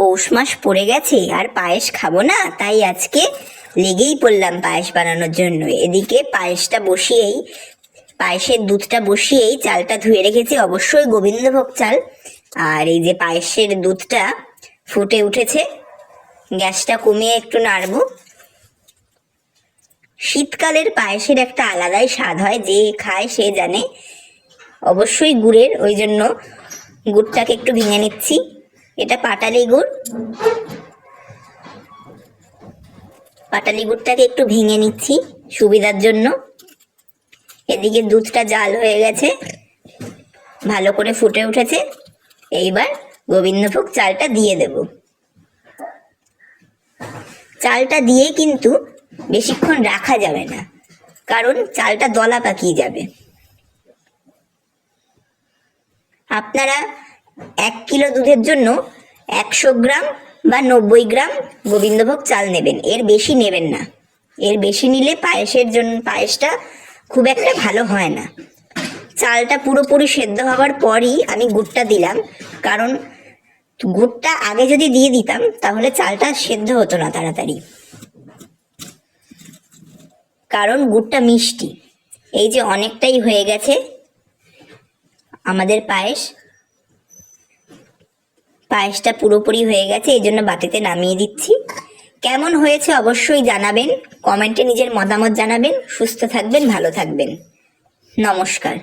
পৌষ মাস পড়ে গেছে, আর পায়েস খাব না, তাই আজকে লেগেই পড়লাম পায়েস বানানোর জন্য। এদিকে পায়েসটা বসিয়েই, পায়েসের দুধটা বসিয়েই চালটা ধুয়ে রেখেছি, অবশ্যই গোবিন্দভোগ চাল। আর এই যে পায়েসের দুধটা ফুটে উঠেছে, গ্যাসটা কমিয়ে একটু নাড়বো। শীতকালের পায়েসের একটা আলাদাই স্বাদ হয়, যে খায় সে জানে। অবশ্যই গুড়ের, ওই জন্য গুড়টাকে একটু ভেঙে নিচ্ছি। এটা পাটালি গুড় পাটালি গুড়টাকে একটু ভেঙে নিচ্ছি সুবিধার জন্য। এদিকে দুধটা জাল হয়ে গেছে, ভালো করে ফুটে উঠেছে। এইবার গোবিন্দভোগ চালটা দিয়ে দেব। চালটা দিয়ে কিন্তু বেশিক্ষণ রাখা যাবে না, কারণ চালটা দলা পাকিয়ে যাবে। আপনারা এক কিলো দুধের জন্য একশো গ্রাম বা নব্বই গ্রাম গোবিন্দভোগ চাল নেবেন। এর বেশি নেবেন না। এর বেশি নিলে পায়েসের জন্য, পায়েসটা খুব একটা ভালো হয় না। চালটা পুরোপুরি সেদ্ধ হওয়ার পরই আমি গুড়টা দিলাম। কারণ গুড়টা আগে যদি দিয়ে দিতাম, তাহলে চালটা সেদ্ধ হতো না তাড়াতাড়ি। কারণ গুড়টা মিষ্টি। এই যে অনেকটাই হয়ে গেছে আমাদের পায়েস। পায়েসটা পুরোপুরি হয়ে গেছে, এই জন্য বাটিতে নামিয়ে দিচ্ছি। কেমন হয়েছে অবশ্যই জানাবেন, কমেন্টে নিজের মতামত জানাবেন, সুস্থ থাকবেন, ভালো থাকবেন। নমস্কার।